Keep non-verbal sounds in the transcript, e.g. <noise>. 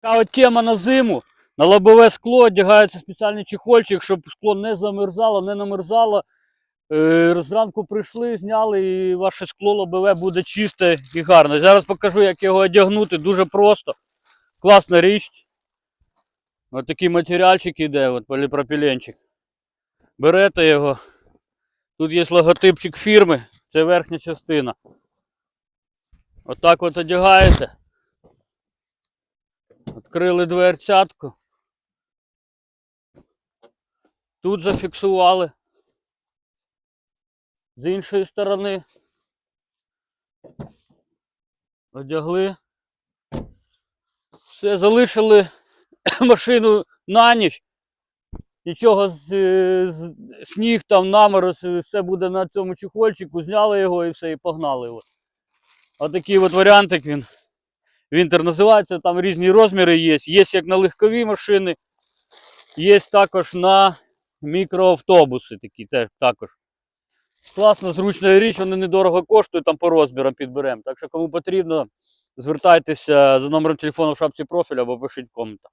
Така от тема на зиму. На лобове скло одягається спеціальний чехольчик, щоб скло не замерзало, не намерзало. Е, Зранку прийшли, зняли, і ваше скло лобове буде чисте і гарне. Зараз покажу, як його одягнути. Дуже просто. Класна річ. Ось такий матеріальчик іде, от поліпропіленчик. Берете його. Тут є логотипчик фірми, це верхня частина. Отак от одягаєте. Відкрили дверцятку. Тут зафіксували. З іншої сторони. Одягли. Все, залишили <coughs> машину на ніч. Нічого з, е, з- сніг там, намороз, все буде на цьому чехольчику, зняли його і все, і погнали його. Отакий от варіантик він. Вінтер називається, там різні розміри є. Є як на легкові машини, є також на мікроавтобуси такі теж також. Класна, зручна річ, вони недорого коштують, там по розмірам підберемо. Так що кому потрібно, звертайтеся за номером телефону в шапці профіля або пишіть в коментах.